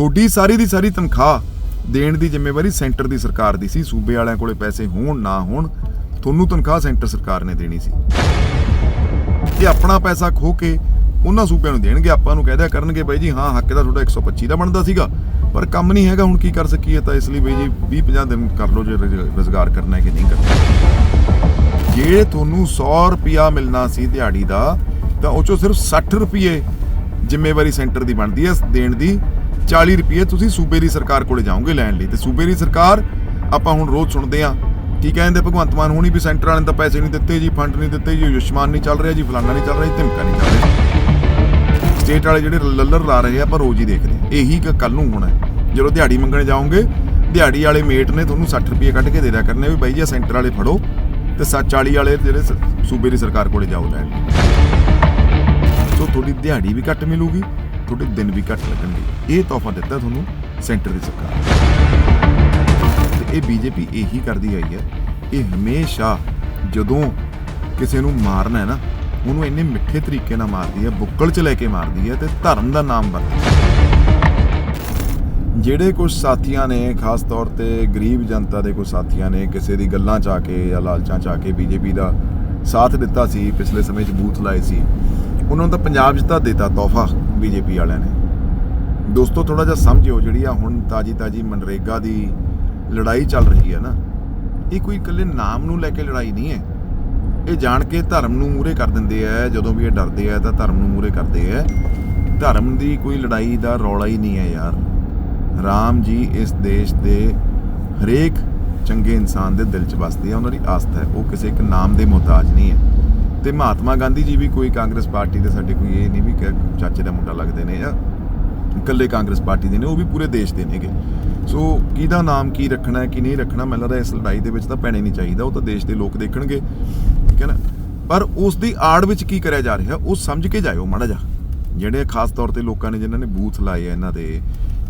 ਤੁਹਾਡੀ ਸਾਰੀ ਦੀ ਸਾਰੀ ਤਨਖਾਹ ਦੇਣ ਦੀ ਜ਼ਿੰਮੇਵਾਰੀ ਸੈਂਟਰ ਦੀ ਸਰਕਾਰ ਦੀ ਸੀ। ਸੂਬੇ ਵਾਲਿਆਂ ਕੋਲੇ ਪੈਸੇ ਹੋਣ, ਨਾ ਹੋਣ, ਤੁਹਾਨੂੰ ਤਨਖਾਹ ਸੈਂਟਰ ਸਰਕਾਰ ਨੇ ਦੇਣੀ ਸੀ। ਇਹ ਆਪਣਾ ਪੈਸਾ ਖੋ ਕੇ ਉਹਨਾਂ ਸੂਬਿਆਂ ਨੂੰ ਦੇਣਗੇ, ਆਪਾਂ ਨੂੰ ਕਹਿ ਕਰਨਗੇ, ਬਾਈ ਜੀ, ਹਾਂ, ਹੱਕ ਦਾ ਤੁਹਾਡਾ 125 ਦਾ ਬਣਦਾ ਸੀਗਾ, ਪਰ ਕੰਮ ਨਹੀਂ ਹੈਗਾ, ਹੁਣ ਕੀ ਕਰ ਸਕੀਏ? ਤਾਂ ਇਸ ਲਈ ਬਾਈ ਜੀ 20 50 ਦਿਨ ਕਰ ਲਓ ਜੇ ਰੋਜ਼ਗਾਰ ਕਰਨਾ ਹੈ ਕਿ ਨਹੀਂ ਕਰਨਾ। ਜੇ ਤੁਹਾਨੂੰ 100 ਰੁਪਿਆ ਮਿਲਣਾ ਸੀ ਦਿਹਾੜੀ ਦਾ, ਤਾਂ ਉਹ ਚੋਂ ਸਿਰਫ 60 ਰੁਪਏ ਜ਼ਿੰਮੇਵਾਰੀ ਸੈਂਟਰ ਦੀ ਬਣਦੀ ਹੈ, ਦੇਣ ਦੀ। 40 ਰੁਪਏ ਤੁਸੀਂ ਸੂਬੇ ਦੀ ਸਰਕਾਰ ਕੋਲੇ ਜਾਓਗੇ ਲੈਣ ਲਈ। ਤੇ ਸੂਬੇ ਦੀ ਸਰਕਾਰ, ਆਪਾਂ ਹੁਣ ਰੋਜ਼ ਸੁਣਦੇ ਆ ਕੀ ਕਹਿੰਦੇ ਭਗਵੰਤ ਮਾਨ ਹੋਣੀ ਵੀ ਸੈਂਟਰ ਵਾਲਿਆਂ ਨੇ ਤਾਂ ਪੈਸੇ ਨਹੀਂ ਦਿੱਤੇ ਜੀ, ਫੰਡ ਨਹੀਂ ਦਿੱਤੇ ਜੀ, ਆਯੁਸ਼ਮਾਨ ਨਹੀਂ ਚੱਲ ਰਿਹਾ ਜੀ, ਫਲਾਨਾ ਨਹੀਂ ਚੱਲ ਰਿਹਾ ਜੀ, ਧਮਕਾ ਨਹੀਂ ਚੱਲ ਰਿਹਾ। ਸਟੇਟ ਵਾਲੇ ਜਿਹੜੇ ਲੱਲਰ ਲਾ ਰਹੇ ਆ ਪਰ ਰੋਜ਼ ਹੀ ਦੇਖਦੇ ਆ। ਇਹੀ ਕੱਲ ਨੂੰ ਹੋਣਾ ਜਦੋਂ ਦਿਹਾੜੀ ਮੰਗਣ ਜਾਓਗੇ, ਦਿਹਾੜੀ ਵਾਲੇ ਮੇਟ ਨੇ ਤੁਹਾਨੂੰ 60 ਰੁਪਏ ਕੱਢ ਕੇ ਦੇ ਦਿਆ ਕਰਨੇ ਵੀ ਬਾਈ ਜੀ ਸੈਂਟਰ ਵਾਲੇ ਫੜੋ ਤੇ 40 ਵਾਲੇ ਜਿਹੜੇ ਸੂਬੇ ਦੀ ਸਰਕਾਰ ਕੋਲੇ ਜਾਓ ਲੈਣ ਲਈ। ਸੋ ਤੁਹਾਡੀ ਦਿਹਾੜੀ ਵੀ ਘੱਟ ਮਿਲੂਗੀ ਤੁਹਾਡੇ ਦਿਨ ਵੀ ਘੱਟ ਲੱਗਣਗੇ। ਇਹ ਤੋਹਫਾ ਦਿੱਤਾ ਤੁਹਾਨੂੰ ਸੈਂਟਰ ਦੀ ਸਰਕਾਰ ਤੇ ਇਹ ਬੀਜੇਪੀ ਇਹੀ ਕਰਦੀ ਆਈ ਹੈ, ਇਹ ਹਮੇਸ਼ਾ ਜਦੋਂ ਕਿਸੇ ਨੂੰ ਮਾਰਨਾ ਹੈ ਨਾ, ਉਹਨੂੰ ਇੰਨੇ ਮਿੱਠੇ ਤਰੀਕੇ ਨਾਲ ਮਾਰਦੀ ਹੈ, ਬੁੱਕਲ 'ਚ ਲੈ ਕੇ ਮਾਰਦੀ ਹੈ ਤੇ ਧਰਮ ਦਾ ਨਾਮ ਵਰਤਦੀ ਜਿਹੜੇ ਕੁਝ ਸਾਥੀਆਂ ਨੇ, ਖਾਸ ਤੌਰ ਤੇ ਗਰੀਬ ਜਨਤਾ ਦੇ ਕੁਝ ਸਾਥੀਆਂ ਨੇ, ਕਿਸੇ ਦੀ ਗੱਲਾਂ 'ਚ ਆ ਕੇ ਜਾਂ ਲਾਲਚਾਂ 'ਚ ਆ ਕੇ ਬੀਜੇਪੀ ਦਾ ਸਾਥ ਦਿੱਤਾ ਸੀ, ਪਿਛਲੇ ਸਮੇਂ 'ਚ ਬੂਥ ਲਾਏ ਸੀ, ਉਹਨਾਂ ਨੂੰ ਤਾਂ ਪੰਜਾਬ 'ਚ ਤਾਂ ਦਿੱਤਾ ਤੋਹਫਾ। ਬੀਜੇਪੀ ਵਾਲਿਆਂ ਨੇ। ਦੋਸਤੋ ਥੋੜਾ ਜਿਹਾ ਸਮਝਿਓ ਜਿਹੜੀ ਆ ਹੁਣ ਤਾਜੀ ਤਾਜੀ ਮਨਰੇਗਾ ਦੀ ਲੜਾਈ ਚੱਲ ਰਹੀ ਹੈ ਨਾ। ਇਹ ਕੋਈ ਇਕੱਲੇ ਨਾਮ ਨੂੰ ਲੈ ਕੇ ਲੜਾਈ ਨਹੀਂ ਹੈ। ਇਹ ਜਾਣ ਕੇ ਧਰਮ ਨੂੰ ਮੂਰੇ ਕਰ ਦਿੰਦੇ ਆ, ਜਦੋਂ ਵੀ ਇਹ ਡਰਦੇ ਆ ਤਾਂ ਧਰਮ ਨੂੰ ਮੂਰੇ ਕਰਦੇ ਆ। ਧਰਮ ਦੀ ਕੋਈ ਲੜਾਈ ਦਾ ਰੌਲਾ ਹੀ ਨਹੀਂ ਹੈ ਯਾਰ। ਰਾਮ ਜੀ ਇਸ ਦੇਸ਼ ਦੇ ਹਰੇਕ ਚੰਗੇ ਇਨਸਾਨ ਦੇ ਦਿਲ 'ਚ ਵਸਦੇ ਆ, ਉਹਨਾਂ ਦੀ ਆਸਥਾ ਹੈ। ਉਹ ਕਿਸੇ ਇੱਕ ਨਾਮ ਦੇ ਮੁਹਤਾਜ ਨਹੀਂ ਹੈ। ਤੇ ਮਹਾਤਮਾ ਗਾਂਧੀ ਜੀ ਵੀ ਕੋਈ ਕਾਂਗਰਸ ਪਾਰਟੀ ਦੇ ਸਾਡੇ ਕੋਈ ਇਹ ਨਹੀਂ ਵੀ ਚਾਚੇ ਦਾ ਮੁੰਡਾ ਲੱਗਦੇ ਨੇ ਜਾਂ ਇਕੱਲੇ ਕਾਂਗਰਸ ਪਾਰਟੀ ਦੇ ਨੇ, ਉਹ ਵੀ ਪੂਰੇ ਦੇਸ਼ ਦੇ ਨੇਗੇ। ਸੋ ਕਿਹਦਾ ਨਾਮ ਕੀ ਰੱਖਣਾ ਹੈ ਕੀ ਨਹੀਂ ਰੱਖਣਾ, ਮੈਨੂੰ ਲੱਗਦਾ ਇਸ ਲੜਾਈ ਦੇ ਵਿੱਚ ਤਾਂ ਪੈਣੇ ਨਹੀਂ ਚਾਹੀਦਾ, ਉਹ ਤਾਂ ਦੇਸ਼ ਦੇ ਲੋਕ ਦੇਖਣਗੇ। ਠੀਕ ਹੈ ਨਾ? ਪਰ ਉਸ ਦੀ ਆੜ ਵਿੱਚ ਕੀ ਕਰਿਆ ਜਾ ਰਿਹਾ, ਉਹ ਸਮਝ ਕੇ ਜਾਇਓ ਮਾੜਾ ਜਾ ਜਿਹੜੇ ਖਾਸ ਤੌਰ ਤੇ ਲੋਕਾਂ ਨੇ ਜਿਨ੍ਹਾਂ ਨੇ ਬੂਥ ਲਾਏ ਆ ਇਹਨਾਂ ਦੇ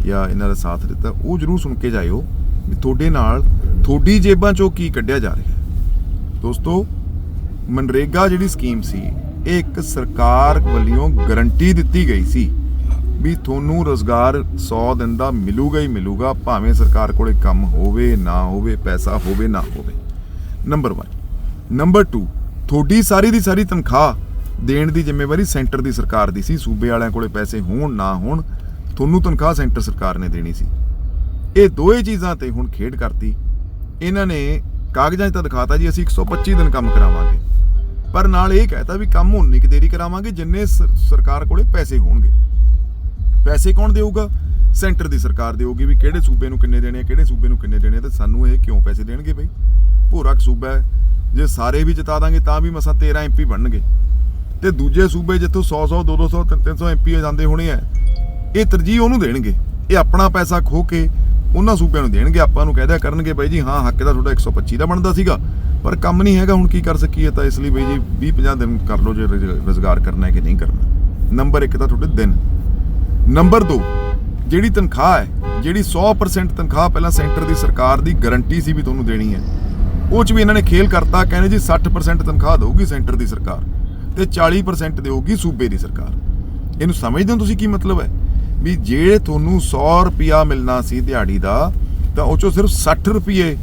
ਜਾਂ ਇਹਨਾਂ ਦਾ ਸਾਥ ਦਿੱਤਾ, ਉਹ ਜਰੂਰ ਸੁਣ ਕੇ ਜਾਇਓ ਵੀ ਤੁਹਾਡੇ ਨਾਲ ਤੁਹਾਡੀ ਜੇਬਾਂ ਚੋਂ ਕੀ ਕੱਢਿਆ ਜਾ ਰਿਹਾ। ਦੋਸਤੋ ਮਨਰੇਗਾ ਜਿਹੜੀ ਸਕੀਮ ਸੀ, ਇਹ ਇੱਕ ਸਰਕਾਰ ਵੱਲੋਂ ਗਾਰੰਟੀ ਦਿੱਤੀ ਗਈ ਸੀ ਵੀ ਤੁਹਾਨੂੰ ਰੋਜ਼ਗਾਰ 100 ਦਿਨ ਦਾ ਮਿਲੂਗਾ ਹੀ ਮਿਲੂਗਾ, ਭਾਵੇਂ ਸਰਕਾਰ ਕੋਲੇ ਕੰਮ ਹੋਵੇ, ਨਾ ਹੋਵੇ, ਪੈਸਾ ਹੋਵੇ, ਨਾ ਹੋਵੇ। ਨੰਬਰ 1 ਨੰਬਰ 2 ਤੁਹਾਡੀ ਸਾਰੀ ਦੀ ਸਾਰੀ ਤਨਖਾਹ ਦੇਣ ਦੀ ਜ਼ਿੰਮੇਵਾਰੀ ਸੈਂਟਰ ਦੀ ਸਰਕਾਰ ਦੀ ਸੀ, ਸੂਬੇ ਵਾਲਿਆਂ ਕੋਲੇ ਪੈਸੇ ਹੋਣ, ਨਾ ਹੋਣ, ਤੁਹਾਨੂੰ ਤਨਖਾਹ ਸੈਂਟਰ ਸਰਕਾਰ ਨੇ ਦੇਣੀ ਸੀ। ਇਹ ਦੋਏ ਚੀਜ਼ਾਂ ਤੇ ਹੁਣ ਖੇਡ ਕਰਤੀ। ਇਹਨਾਂ ਨੇ ਕਾਗਜ਼ਾਂ 'ਚ ਤਾਂ ਦਿਖਾਤਾ ਜੀ, ਅਸੀਂ 125 ਦਿਨ ਕੰਮ ਕਰਾਵਾਂਗੇ। ਪਰ ਨਾਲ ਇਹ ਕਹਿਤਾ ਵੀ ਕੰਮ ਹੁਣ ਨਹੀਂ ਕਿ ਦੇਰੀ ਕਰਾਵਾਂਗੇ, ਜਿੰਨੇ ਸ- ਸਰਕਾਰ ਕੋਲੇ ਪੈਸੇ ਹੋਣਗੇ। ਪੈਸੇ ਕੌਣ ਦੇਊਗਾ? ਸੈਂਟਰ ਦੀ ਸਰਕਾਰ ਦੇਊਗੀ ਵੀ ਕਿਹੜੇ ਸੂਬੇ ਨੂੰ ਕਿੰਨੇ ਦੇਣੇ ਆ ਕਿਹੜੇ ਸੂਬੇ ਨੂੰ ਕਿੰਨੇ ਦੇਣੇ ਆ ਤੇ ਸਾਨੂੰ ਇਹ ਕਿਉਂ ਪੈਸੇ ਦੇਣਗੇ ਬਈ? ਭੋਰਾ ਕੁ ਸੂਬਾ ਹੈ। ਜੇ ਸਾਰੇ ਵੀ ਜਿਤਾ ਦਾਂਗੇ, ਤਾਂ ਵੀ ਮਸਾਂ 13 ਐਮਪੀ ਬਣਨਗੇ। ਤੇ ਦੂਜੇ ਸੂਬੇ ਜਿੱਥੋਂ 100 100 200 300 ਐਮਪੀ ਜਾਂਦੇ ਹੋਣੇ ਆ, ਇਹ ਤਰਜੀਹ ਉਹਨੂੰ ਦੇਣਗੇ। ਇਹ ਆਪਣਾ ਪੈਸਾ ਖੋ ਕੇ ਉਹਨਾਂ ਸੂਬਿਆਂ ਨੂੰ ਦੇਣਗੇ। ਆਪਾਂ ਨੂੰ ਕਹਿ ਦਿਆ ਕਰਨਗੇ ਬਾਈ ਜੀ, ਹਾਂ, ਹੱਕ ਦਾ ਤੁਹਾਡਾ 125 ਦਾ ਬਣਦਾ ਸੀਗਾ। ਪਰ ਕੰਮ ਨਹੀਂ ਹੈਗਾ, ਹੁਣ ਕੀ ਕਰ ਸਕੀਏ? ਤਾਂ ਇਸ ਲਈ ਬਈ ਜੀ 20 50 ਦਿਨ ਕਰ ਲਓ ਜੇ ਰੋਜ਼ਗਾਰ ਕਰਨਾ ਹੈ ਕਿ ਨਹੀਂ ਕਰਨਾ। ਨੰਬਰ 1 ਤਾਂ ਤੁਹਾਡੇ ਦਿਨ। ਨੰਬਰ 2 ਜਿਹੜੀ ਤਨਖਾਹ ਹੈ, ਜਿਹੜੀ 100% ਤਨਖਾਹ ਪਹਿਲਾਂ ਸੈਂਟਰ ਦੀ ਸਰਕਾਰ ਦੀ ਗਾਰੰਟੀ ਸੀ ਵੀ ਤੁਹਾਨੂੰ ਦੇਣੀ ਹੈ, ਉਹ ਚ ਵੀ ਇਹਨਾਂ ਨੇ ਖੇਲ ਕਰਤਾ, ਕਹਿੰਦੇ ਜੀ 60% ਤਨਖਾਹ ਦੇਊਗੀ ਸੈਂਟਰ ਦੀ ਸਰਕਾਰ ਤੇ 40% ਦੇਊਗੀ ਸੂਬੇ ਦੀ ਸਰਕਾਰ। ਇਹਨੂੰ ਸਮਝਦੇ ਹੋ ਤੁਸੀਂ ਕੀ ਮਤਲਬ ਹੈ? ਵੀ ਜੇ ਤੁਹਾਨੂੰ 100 ਰੁਪਿਆ ਮਿਲਣਾ ਸੀ ਦਿਹਾੜੀ ਦਾ, ਤਾਂ ਉਹ ਚੋਂ ਸਿਰਫ 60 ਰੁਪਏ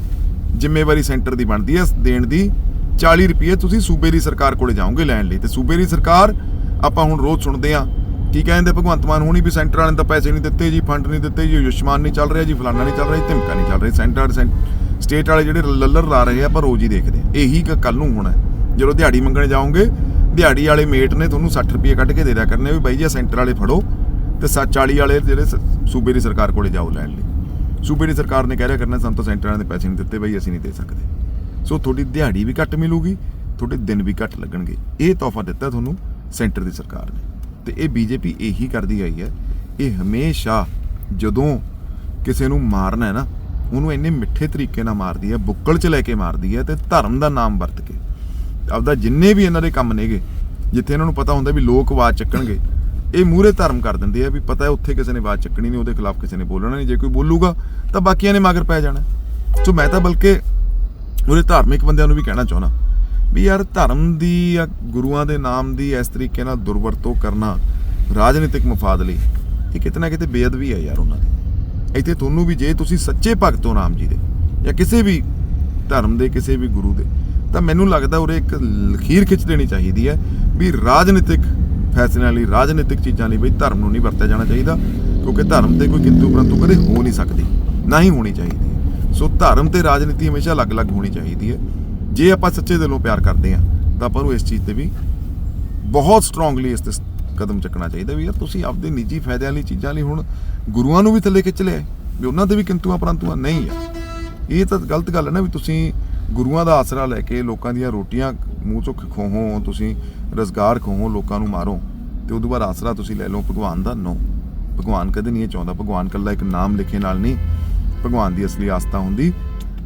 ਜ਼ਿੰਮੇਵਾਰੀ ਸੈਂਟਰ ਦੀ ਬਣਦੀ ਹੈ, ਦੇਣ ਦੀ 40 ਰੁਪਏ ਤੁਸੀਂ ਸੂਬੇ ਦੀ ਸਰਕਾਰ ਕੋਲੇ ਜਾਓਗੇ ਲੈਣ ਲਈ। ਤੇ ਸੂਬੇ ਦੀ ਸਰਕਾਰ, ਆਪਾਂ ਹੁਣ ਰੋਜ਼ ਸੁਣਦੇ ਆ ਕੀ ਕਹਿੰਦੇ ਭਗਵੰਤ ਮਾਨ, ਹੁਣੀ ਵੀ ਸੈਂਟਰ ਵਾਲਿਆਂ ਨੇ ਤਾਂ ਪੈਸੇ ਨਹੀਂ ਦਿੱਤੇ ਜੀ, ਫੰਡ ਨਹੀਂ ਦਿੱਤੇ ਜੀ ਆਯੁਸ਼ਮਾਨ ਨਹੀਂ ਚੱਲ ਰਿਹਾ ਜੀ, ਫਲਾਨਾ ਨਹੀਂ ਚੱਲ ਰਿਹਾ ਜੀ, ਧਮਕਾ ਨਹੀਂ ਚੱਲ ਰਿਹਾ ਸੈਂਟਰ ਸਟੇਟ ਵਾਲੇ ਜਿਹੜੇ ਲੱਲਰ ਲਾ ਰਹੇ ਆ, ਆਪਾਂ ਰੋਜ਼ ਹੀ ਦੇਖਦੇ ਆ ਇਹੀ ਕੱਲ ਨੂੰ ਹੋਣਾ ਜਦੋਂ ਦਿਹਾੜੀ ਮੰਗਣ ਜਾਓਗੇ, ਦਿਹਾੜੀ ਵਾਲੇ ਮੇਟ ਨੇ ਤੁਹਾਨੂੰ 60 ਰੁਪਏ ਕੱਢ ਕੇ ਦੇ ਦਿਆ ਕਰਨੇ ਵੀ ਬਾਈ ਜੀ ਸੈਂਟਰ ਵਾਲੇ ਫੜੋ ਤੇ 40 ਵਾਲੇ ਜਿਹੜੇ ਸ- ਸੂਬੇ ਦੀ ਸਰਕਾਰ ਕੋਲੇ ਜਾਓ ਲੈਣ ਲਈ। ਸੂਬੇ ਦੀ ਸਰਕਾਰ ਨੇ ਕਹਿ ਰਿਹਾ ਕਰਨਾ ਸਾਨੂੰ ਤਾਂ ਸੈਂਟਰਾਂ ਦੇ ਪੈਸੇ ਨਹੀਂ ਦਿੱਤੇ ਬਈ, ਅਸੀਂ ਨਹੀਂ ਦੇ ਸਕਦੇ। ਸੋ ਤੁਹਾਡੀ ਦਿਹਾੜੀ ਵੀ ਘੱਟ ਮਿਲੂਗੀ, ਤੁਹਾਡੇ ਦਿਨ ਵੀ ਘੱਟ ਲੱਗਣਗੇ। ਇਹ ਤੋਹਫਾ ਦਿੱਤਾ ਤੁਹਾਨੂੰ ਸੈਂਟਰ ਦੀ ਸਰਕਾਰ ਨੇ। ਤੇ ਇਹ ਬੀਜੇਪੀ ਇਹੀ ਕਰਦੀ ਆਈ ਹੈ, ਇਹ ਹਮੇਸ਼ਾ ਜਦੋਂ ਕਿਸੇ ਨੂੰ ਮਾਰਨਾ ਹੈ ਨਾ, ਉਹਨੂੰ ਇੰਨੇ ਮਿੱਠੇ ਤਰੀਕੇ ਨਾਲ ਮਾਰਦੀ ਹੈ, ਬੁੱਕਲ 'ਚ ਲੈ ਕੇ ਮਾਰਦੀ ਹੈ ਤੇ ਧਰਮ ਦਾ ਨਾਮ ਵਰਤ ਕੇ। ਆਪਦਾ ਜਿੰਨੇ ਵੀ ਇਹਨਾਂ ਦੇ ਕੰਮ ਨੇਗੇ, ਜਿੱਥੇ ਇਹਨਾਂ ਨੂੰ ਪਤਾ ਹੁੰਦਾ ਵੀ ਲੋਕ ਆਵਾਜ਼ ਚੱਕਣਗੇ ਇਹ ਮੂਹਰੇ ਧਰਮ ਕਰ ਦਿੰਦੇ ਆ ਵੀ ਪਤਾ ਹੈ ਉੱਥੇ ਕਿਸੇ ਨੇ ਆਵਾਜ਼ ਚੱਕਣੀ ਨਹੀਂ, ਉਹਦੇ ਖਿਲਾਫ ਕਿਸੇ ਨੇ ਬੋਲਣਾ ਨਹੀਂ, ਜੇ ਕੋਈ ਬੋਲੂਗਾ ਤਾਂ ਬਾਕੀਆਂ ਨੇ ਮਗਰ ਪੈ ਜਾਣਾ। ਸੋ ਮੈਂ ਤਾਂ ਬਲਕਿ ਉਹਦੇ ਧਾਰਮਿਕ ਬੰਦਿਆਂ ਨੂੰ ਵੀ ਕਹਿਣਾ ਚਾਹੁੰਦਾ ਵੀ ਯਾਰ ਧਰਮ ਦੀ ਜਾਂ ਗੁਰੂਆਂ ਦੇ ਨਾਮ ਦੀ ਇਸ ਤਰੀਕੇ ਨਾਲ ਦੁਰਵਰਤੋਂ ਕਰਨਾ ਰਾਜਨੀਤਿਕ ਮਫਾਦ ਲਈ ਇਹ ਕਿਤੇ ਨਾ ਕਿਤੇ ਬੇਅਦਬੀ ਹੈ ਯਾਰ ਉਹਨਾਂ ਦੀ। ਇੱਥੇ ਤੁਹਾਨੂੰ ਵੀ ਜੇ ਤੁਸੀਂ ਸੱਚੇ ਭਗਤ ਹੋ ਰਾਮ ਜੀ ਦੇ ਜਾਂ ਕਿਸੇ ਵੀ ਧਰਮ ਦੇ, ਕਿਸੇ ਵੀ ਗੁਰੂ ਦੇ, ਤਾਂ ਮੈਨੂੰ ਲੱਗਦਾ ਉਰੇ ਇੱਕ ਲਖੀਰ ਖਿੱਚ ਦੇਣੀ ਚਾਹੀਦੀ ਹੈ ਵੀ ਰਾਜਨੀਤਿਕ ਫੈਸਲਿਆਂ ਲਈ ਰਾਜਨੀਤਿਕ ਚੀਜ਼ਾਂ ਲਈ ਬਈ ਧਰਮ ਨੂੰ ਨਹੀਂ ਵਰਤਿਆ ਜਾਣਾ ਚਾਹੀਦਾ, ਕਿਉਂਕਿ ਧਰਮ ਤੇ ਕੋਈ ਕਿੰਤੂ ਪਰੰਤੂ ਕਦੇ ਹੋ ਨਹੀਂ ਸਕਦੀ, ਨਾ ਹੀ ਹੋਣੀ ਚਾਹੀਦੀ ਸੋ ਧਰਮ ਤੇ ਰਾਜਨੀਤੀ ਹਮੇਸ਼ਾ ਅਲੱਗ-ਅਲੱਗ ਹੋਣੀ ਚਾਹੀਦੀ ਹੈ। ਜੇ ਆਪਾਂ ਸੱਚੇ ਦਿਲੋਂ ਪਿਆਰ ਕਰਦੇ ਹਾਂ, ਤਾਂ ਆਪਾਂ ਨੂੰ ਇਸ ਚੀਜ਼ ਤੇ ਵੀ ਬਹੁਤ ਸਟਰੋਂਗਲੀ ਇਸ ਤੇ ਕਦਮ ਚੱਕਣਾ ਚਾਹੀਦਾ ਵੀ ਯਾਰ ਤੁਸੀਂ ਆਪਦੇ ਨਿੱਜੀ ਫਾਇਦਿਆਂ ਲਈ, ਚੀਜ਼ਾਂ ਲਈ ਹੁਣ ਗੁਰੂਆਂ ਨੂੰ ਵੀ ਥੱਲੇ ਖਿੱਚ ਲਿਆ ਵੀ ਉਹਨਾਂ ਦੇ ਵੀ ਕਿੰਤੂਆਂ ਪਰੰਤੂਆਂ ਨਹੀਂ ਆ ਇਹ ਤਾਂ ਗਲਤ ਗੱਲ ਹੈ ਨਾ ਵੀ ਤੁਸੀਂ ਗੁਰੂਆਂ ਦਾ ਆਸਰਾ ਲੈ ਕੇ ਲੋਕਾਂ ਦੀਆਂ ਰੋਟੀਆਂ ਮੂੰਹ ਚੋਂ ਖੋਹੋ ਤੁਸੀਂ ਰਜ਼ਗਾਰ ਖੋਹੋ ਲੋਕਾਂ ਨੂੰ ਮਾਰੋ, ਤੇ ਉਦੋਂ ਬਾਅਦ ਆਸਰਾ ਤੁਸੀਂ ਲੈ ਲਓ ਭਗਵਾਨ ਦਾ ਨੋ। ਭਗਵਾਨ ਕਦੇ ਨਹੀਂ ਇਹ ਚਾਹੁੰਦਾ, ਭਗਵਾਨ ਕੱਲਾ ਇੱਕ ਨਾਮ ਲਿਖੇ ਨਾਲ ਨਹੀਂ, ਭਗਵਾਨ ਦੀ ਅਸਲੀ ਆਸਥਾ ਹੁੰਦੀ,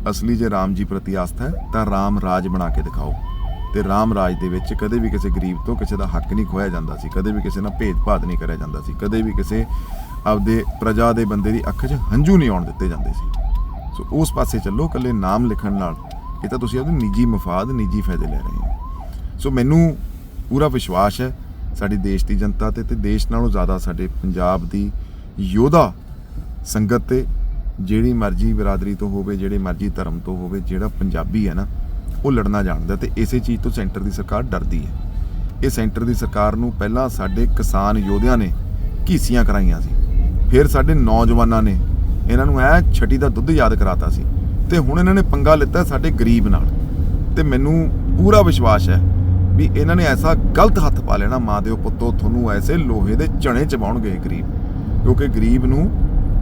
ਅਸਲੀ ਜੇ ਰਾਮ ਜੀ ਪ੍ਰਤੀ ਆਸਥਾ ਹੈ, ਤਾਂ ਰਾਮ ਰਾਜ ਬਣਾ ਕੇ ਦਿਖਾਓ। ਤੇ ਰਾਮ ਰਾਜ ਦੇ ਵਿੱਚ ਕਦੇ ਵੀ ਕਿਸੇ ਗਰੀਬ ਤੋਂ ਕਿਸੇ ਦਾ ਹੱਕ ਨਹੀਂ ਖੋਇਆ ਜਾਂਦਾ ਸੀ, ਕਦੇ ਵੀ ਕਿਸੇ ਨਾਲ ਭੇਦਭਾਦ ਨਹੀਂ ਕਰਿਆ ਜਾਂਦਾ ਸੀ, ਕਦੇ ਵੀ ਕਿਸੇ ਆਪਦੇ ਪ੍ਰਜਾ ਦੇ ਬੰਦੇ ਦੀ ਅੱਖ 'ਚ ਹੰਝੂ ਨਹੀਂ ਆਉਣ ਦਿੱਤੇ ਜਾਂਦੇ ਸੀ। ਸੋ ਉਸ ਪਾਸੇ ਚੱਲੋ ਕੱਲੇ ਨਾਮ ਲਿਖਣ ਨਾਲ ਇਹ ਤਾਂ ਤੁਸੀਂ ਆਪਦੇ ਨਿੱਜੀ ਮਫਾਦ, ਨਿੱਜੀ ਫਾਇਦੇ ਲੈ ਰਹੇ ਹੋ। ਸੋ ਮੈਨੂੰ ਪੂਰਾ ਵਿਸ਼ਵਾਸ ਹੈ ਸਾਡੀ ਦੇਸ਼ ਦੀ ਜਨਤਾ ਤੇ ਤੇ ਦੇਸ਼ ਨਾਲੋਂ ਜ਼ਿਆਦਾ ਸਾਡੇ ਪੰਜਾਬ ਦੀ ਯੋਧਾ ਸੰਗਤ ਤੇ ਜਿਹੜੀ ਮਰਜ਼ੀ ਬਰਾਦਰੀ ਤੋਂ ਹੋਵੇ, ਜਿਹੜੇ ਮਰਜ਼ੀ ਧਰਮ ਤੋਂ ਹੋਵੇ, ਜਿਹੜਾ ਪੰਜਾਬੀ ਹੈ ਨਾ, ਉਹ ਲੜਨਾ ਜਾਣਦਾ ਤੇ ਇਸੇ ਚੀਜ਼ ਤੋਂ ਸੈਂਟਰ ਦੀ ਸਰਕਾਰ ਡਰਦੀ ਹੈ। ਇਹ ਸੈਂਟਰ ਦੀ ਸਰਕਾਰ ਨੂੰ ਪਹਿਲਾਂ ਸਾਡੇ ਕਿਸਾਨ ਯੋਧਿਆਂ ਨੇ ਘੀਸੀਆਂ ਕਰਾਈਆਂ ਸੀ। ਫਿਰ ਸਾਡੇ ਨੌਜਵਾਨਾਂ ਨੇ ਇਹਨਾਂ ਨੂੰ ਐ ਛਟੀ ਦਾ ਦੁੱਧ ਯਾਦ ਕਰਾਤਾ ਸੀ ਤੇ ਹੁਣ ਇਹਨਾਂ ਨੇ ਪੰਗਾ ਲਿੱਤਾ ਸਾਡੇ ਗਰੀਬ ਨਾਲ। ਤੇ ਮੈਨੂੰ ਪੂਰਾ ਵਿਸ਼ਵਾਸ ਹੈ ਵੀ ਇਹਨਾਂ ਨੇ ਐਸਾ ਗਲਤ ਹੱਥ ਪਾ ਲੈਣਾ ਮਾਂ ਦੇ ਪੁੱਤੋ, ਤੁਹਾਨੂੰ ਐਸੇ ਲੋਹੇ ਦੇ ਚਣੇ ਚਬਾਉਣਗੇ ਗਰੀਬ। ਕਿਉਂਕਿ ਗਰੀਬ ਨੂੰ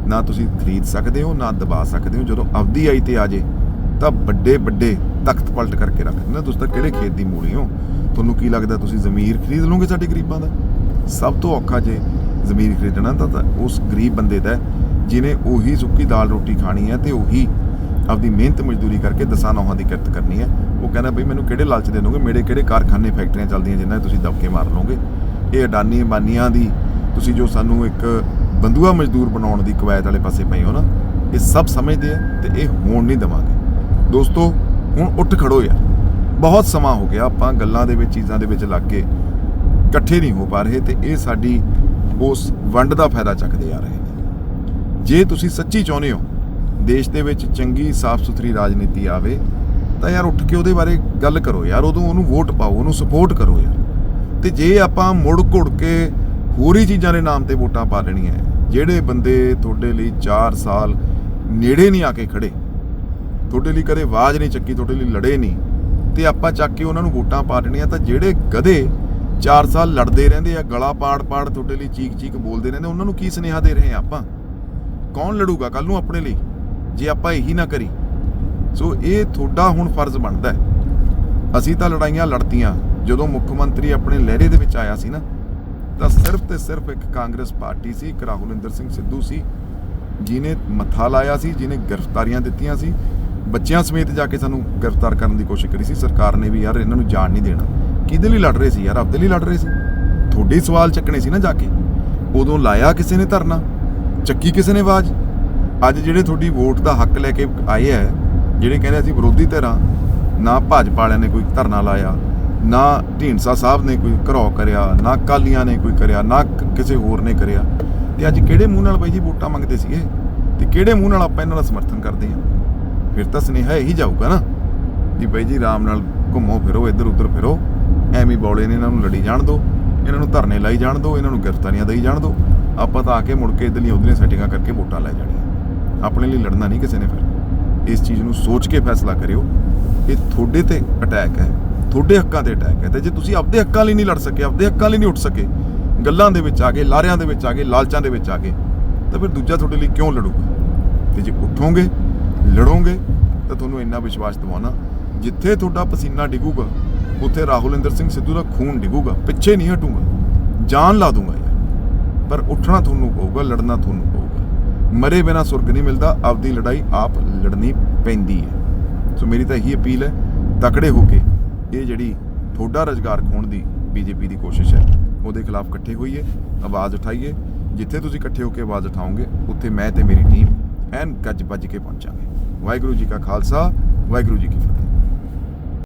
ਨਾ ਤੁਸੀਂ ਖਰੀਦ ਸਕਦੇ ਹੋ, ਨਾ ਦਬਾ ਸਕਦੇ ਹੋ। ਜਦੋਂ ਅਵਧੀ ਆਈ ਤੇ ਆ ਜੇ, ਤਾਂ ਵੱਡੇ ਵੱਡੇ ਤਖਤ ਪਲਟ ਕਰਕੇ ਰੱਖ ਦਿੰਦੇ ਤੁਸੀਂ ਤਾਂ ਕਿਹੜੇ ਖੇਤ ਦੀ ਮੂਲੀ ਹੋ? ਤੁਹਾਨੂੰ ਕੀ ਲੱਗਦਾ ਤੁਸੀਂ ਜ਼ਮੀਰ ਖਰੀਦ ਲਓਗੇ ਸਾਡੇ ਗਰੀਬਾਂ ਦਾ? ਸਭ ਤੋਂ ਔਖਾ ਜੇ ਜ਼ਮੀਰ ਖਰੀਦਣਾ ਤਾਂ ਉਸ ਗਰੀਬ ਬੰਦੇ ਦਾ ਜਿਹਨੇ ਉਹੀ ਸੁੱਕੀ ਦਾਲ ਰੋਟੀ ਖਾਣੀ ਹੈ ਤੇ ਉਹੀ ਆਪਦੀ ਮਿਹਨਤ ਮਜ਼ਦੂਰੀ ਕਰਕੇ ਦਸਾਂ ਨੌਹਾਂ ਦੀ ਕਿਰਤ ਕਰਨੀ ਹੈ। ਉਹ ਕਹਿੰਦਾ ਬਈ ਮੈਨੂੰ ਕਿਹੜੇ ਲਾਲਚ ਦੇ ਦੋਗੇ ਮੇਰੇ ਕਿਹੜੇ ਕਾਰਖਾਨੇ, ਫੈਕਟਰੀਆਂ ਚੱਲਦੀਆਂ ਜਿਨ੍ਹਾਂ 'ਚ ਤੁਸੀਂ ਦਬਕੇ ਮਾਰ ਲਓਗੇ? ਇਹ ਅਡਾਨੀ ਅੰਬਾਨੀਆਂ ਦੀ ਤੁਸੀਂ ਜੋ ਸਾਨੂੰ ਇੱਕ ਬੰਦੂਆ ਮਜ਼ਦੂਰ ਬਣਾਉਣ ਦੀ ਕਵਾਇਦ ਵਾਲੇ ਪਾਸੇ ਪਏ ਹੋ ਨਾ, ਇਹ ਸਭ ਸਮਝਦੇ ਆ ਤੇ ਇਹ ਹੋਣ ਨਹੀਂ ਦਵਾਂਗੇ। ਦੋਸਤੋ, ਹੁਣ ਉੱਠ ਖੜੋ ਯਾਰ। ਬਹੁਤ ਸਮਾਂ ਹੋ ਗਿਆ, ਆਪਾਂ ਗੱਲਾਂ ਦੇ ਵਿੱਚ, ਚੀਜ਼ਾਂ ਦੇ ਵਿੱਚ ਲੱਗ ਕੇ ਇਕੱਠੇ ਨਹੀਂ ਹੋ ਪਾ ਰਹੇ ਤੇ ਇਹ ਸਾਡੀ ਉਸ ਵੰਡ ਦਾ ਫਾਇਦਾ ਚੱਕਦੇ ਆ ਰਹੇ ਨੇ। ਜੇ ਤੁਸੀਂ ਸੱਚੀ ਚਾਹੁੰਦੇ ਹੋ ਦੇਸ਼ ਦੇ ਵਿੱਚ ਚੰਗੀ ਸਾਫ਼ ਸੁਥਰੀ ਰਾਜਨੀਤੀ ਆਵੇ, ਤਾਂ ਯਾਰ ਉੱਠ ਕੇ ਉਹਦੇ ਬਾਰੇ ਗੱਲ ਕਰੋ ਯਾਰ, ਉਦੋਂ ਉਹਨੂੰ ਵੋਟ ਪਾਓ, ਉਹਨੂੰ ਸਪੋਰਟ ਕਰੋ ਯਾਰ। ਤੇ ਜੇ ਆਪਾਂ ਮੁੜ ਘੁੜ ਕੇ ਹੋਰ ਹੀ ਚੀਜ਼ਾਂ ਦੇ ਨਾਮ ਤੇ ਵੋਟਾਂ ਪਾ ਲੈਣੀਆਂ, ਜਿਹੜੇ ਬੰਦੇ ਤੁਹਾਡੇ ਲਈ 4 ਸਾਲ ਨੇੜੇ ਨਹੀਂ ਆ ਕੇ ਖੜੇ, ਤੁਹਾਡੇ ਲਈ ਕਦੇ ਆਵਾਜ਼ ਨਹੀਂ ਚੱਕੀ, ਤੁਹਾਡੇ ਲਈ ਲੜੇ ਨਹੀਂ, ਤੇ ਆਪਾਂ ਚੱਕ ਕੇ ਉਹਨਾਂ ਨੂੰ ਵੋਟਾਂ ਪਾ ਦੇਣੀਆਂ ਤਾਂ ਜਿਹੜੇ ਗਧੇ 4 ਸਾਲ ਲੜਦੇ ਰਹਿੰਦੇ ਆ, ਗਲਾ ਪਾੜ ਪਾੜ ਤੁਹਾਡੇ ਲਈ ਚੀਕ ਚੀਕ ਬੋਲਦੇ ਰਹਿੰਦੇ, ਉਹਨਾਂ ਨੂੰ ਕੀ ਸੁਨੇਹਾ ਦੇ ਰਹੇ ਆ ਆਪਾਂ? ਕੌਣ ਲੜੂਗਾ ਕੱਲ ਨੂੰ ਆਪਣੇ ਲਈ? ਜੇ ਆਪਾਂ ਇਹੀ ਨਾ ਕਰੀ। ਸੋ ਇਹ ਤੁਹਾਡਾ ਹੁਣ ਫਰਜ਼ ਬਣਦਾ ਹੈ। ਅਸੀਂ ਤਾਂ ਲੜਾਈਆਂ ਲੜਤੀਆਂ, ਜਦੋਂ ਮੁੱਖ ਮੰਤਰੀ ਆਪਣੇ ਲਹਿਰੇ ਦੇ ਵਿੱਚ ਆਇਆ ਸੀ ਨਾ, ਤਾਂ ਸਿਰਫ ਤੇ ਸਿਰਫ ਇੱਕ ਕਾਂਗਰਸ ਪਾਰਟੀ ਸੀ, ਇੱਕ ਰਾਹੁਲਿੰਦਰ ਸਿੰਘ ਸਿੱਧੂ ਸੀ ਜਿਨੇ ਮੱਥਾ ਲਾਇਆ ਸੀ ਜਿਨੇ ਗ੍ਰਿਫਤਾਰੀਆਂ ਦਿੱਤੀਆਂ ਸੀ। ਬੱਚਿਆਂ ਸਮੇਤ ਜਾ ਕੇ ਸਾਨੂੰ ਗ੍ਰਿਫਤਾਰ ਕਰਨ ਦੀ ਕੋਸ਼ਿਸ਼ ਕਰੀ ਸੀ। ਸਰਕਾਰ ਨੇ ਵੀ ਯਾਰ ਇਹਨਾਂ ਨੂੰ ਜਾਣ ਨਹੀਂ ਦੇਣਾ। ਕਿਹਦੇ ਲਈ ਲੜ ਰਹੇ ਸੀ ਯਾਰ? ਆਪਦੇ ਲਈ ਲੜ ਰਹੇ ਸੀ। ਤੁਹਾਡੇ ਸਵਾਲ ਚੱਕਣੇ ਸੀ ਨਾ ਜਾ ਕੇ। ਉਦੋਂ ਲਾਇਆ ਕਿਸੇ ਨੇ ਧਰਨਾ? ਚੱਕੀ ਕਿਸੇ ਨੇ ਆਵਾਜ਼? ਅੱਜ ਜਿਹੜੇ ਤੁਹਾਡੀ ਵੋਟ ਦਾ ਹੱਕ ਲੈ ਕੇ ਆਏ ਆ ਜਿਹੜੇ ਕਹਿੰਦੇ ਅਸੀਂ ਵਿਰੋਧੀ ਧਿਰਾਂ ਨਾ ਭਾਜਪਾ ਵਾਲਿਆਂ ਨੇ ਕੋਈ ਧਰਨਾ ਲਾਇਆ, ਨਾ ਢੀਂਡਸਾ ਸਾਹਿਬ ਨੇ ਕੋਈ ਘਰੋ ਕਰਿਆ, ਨਾ ਕਾਲੀਆਂ ਨੇ ਕੋਈ ਕਰਿਆ, ਨਾ ਕਿਸੇ ਹੋਰ ਨੇ ਕਰਿਆ, ਤੇ ਅੱਜ ਕਿਹੜੇ ਮੂੰਹ ਨਾਲ ਬਾਈ ਜੀ ਵੋਟਾਂ ਮੰਗਦੇ ਸੀਗੇ? ਤੇ ਕਿਹੜੇ ਮੂੰਹ ਨਾਲ ਆਪਾਂ ਇਹਨਾਂ ਦਾ ਸਮਰਥਨ ਕਰਦੇ ਹਾਂ? ਫਿਰ ਤਾਂ ਸੁਨੇਹਾ ਇਹੀ ਜਾਊਗਾ ਨਾ ਵੀ ਬਾਈ ਜੀ ਆਰਾਮ ਨਾਲ ਘੁੰਮੋ ਫਿਰੋ ਇੱਧਰ ਉੱਧਰ ਫਿਰੋ, ਐਵੇਂ ਬੌਲੇ ਨੇ ਇਹਨਾਂ ਨੂੰ ਲੜੀ ਜਾਣ ਦਿਓ ਇਹਨਾਂ ਨੂੰ ਧਰਨੇ ਲਾਈ ਜਾਣ ਦਿਓ ਇਹਨਾਂ ਨੂੰ ਗ੍ਰਿਫਤਾਰੀਆਂ ਦੇਈ ਜਾਣ ਦਿਓ ਆਪਾਂ ਤਾਂ ਆ ਕੇ ਮੁੜ ਕੇ ਇਧਰਲੀਆਂ ਉਧਰਲੀਆਂ ਸੈਟਿੰਗਾਂ ਕਰਕੇ ਵੋਟਾਂ ਲੈ ਜਾਣੀਆਂ। ਆਪਣੇ ਲਈ ਲੜਨਾ ਨਹੀਂ ਕਿਸੇ ਨੇ ਫਿਰ। ਇਸ ਚੀਜ਼ ਨੂੰ ਸੋਚ ਕੇ ਫੈਸਲਾ ਕਰਿਓ। ਇਹ ਤੁਹਾਡੇ ਤੇ ਅਟੈਕ ਹੈ। ਤੁਹਾਡੇ ਹੱਕਾਂ ਤੇ ਅਟੈਕ ਹੈ ਤੇ ਜੇ ਤੁਸੀਂ ਆਪਦੇ ਹੱਕਾਂ ਲਈ ਨਹੀਂ ਲੜ ਸਕੇ, ਆਪਦੇ ਹੱਕਾਂ ਲਈ ਨਹੀਂ ਉੱਠ ਸਕੇ, ਗੱਲਾਂ ਦੇ ਵਿੱਚ ਆ ਗਏ, ਲਾਰਿਆਂ ਦੇ ਵਿੱਚ ਆ ਗਏ, ਲਾਲਚਾਂ ਦੇ ਵਿੱਚ ਆ ਗਏ, ਤਾਂ ਫਿਰ ਦੂਜਾ ਤੁਹਾਡੇ ਲਈ ਕਿਉਂ ਲੜੂਗਾ? ਤੇ ਜੇ ਉੱਠੋਗੇ, ਲੜੋਗੇ, ਤਾਂ ਤੁਹਾਨੂੰ ਇੰਨਾ ਵਿਸ਼ਵਾਸ ਦਿਵਾਉਣਾ, ਜਿੱਥੇ ਤੁਹਾਡਾ ਪਸੀਨਾ ਡਿੱਗੂਗਾ, ਉੱਥੇ ਰਾਹੁਲ ਇੰਦਰ ਸਿੰਘ ਸਿੱਧੂ ਦਾ ਖੂਨ ਡਿੱਗੂਗਾ, ਪਿੱਛੇ ਨਹੀਂ ਹਟੂਗਾ, ਜਾਨ ਲਾ ਦੂੰਗਾ ਯਾਰ। ਪਰ ਉੱਠਣਾ ਤੁਹਾਨੂੰ ਪਊਗਾ, ਲੜਨਾ ਤੁਹਾਨੂੰ ਮਰੇ ਬਿਨਾ ਸੁਰਗ ਨਹੀਂ ਮਿਲਦਾ, ਆਪਦੀ ਲੜਾਈ ਆਪ ਲੜਨੀ ਪੈਂਦੀ ਹੈ। ਸੋ ਮੇਰੀ ਤਾਂ ਇਹੀ ਅਪੀਲ ਹੈ, ਤਕੜੇ ਹੋ ਕੇ ਇਹ ਜਿਹੜੀ ਤੁਹਾਡਾ ਰੁਜ਼ਗਾਰ ਖੋਣ ਦੀ ਬੀਜੇਪੀ ਦੀ ਕੋਸ਼ਿਸ਼ ਹੈ, ਉਹਦੇ ਖਿਲਾਫ ਇਕੱਠੇ ਹੋਈਏ, ਆਵਾਜ਼ ਉਠਾਈਏ। ਜਿੱਥੇ ਤੁਸੀਂ ਇਕੱਠੇ ਹੋ ਕੇ ਆਵਾਜ਼ ਉਠਾਓਗੇ, ਉੱਥੇ ਮੈਂ ਤੇ ਮੇਰੀ ਟੀਮ ਐਨ ਗੱਜ ਵੱਜ ਕੇ ਪਹੁੰਚਾਂਗੇ। ਵਾਹਿਗੁਰੂ ਜੀ ਕਾ ਖਾਲਸਾ, ਵਾਹਿਗੁਰੂ ਜੀ ਕੀ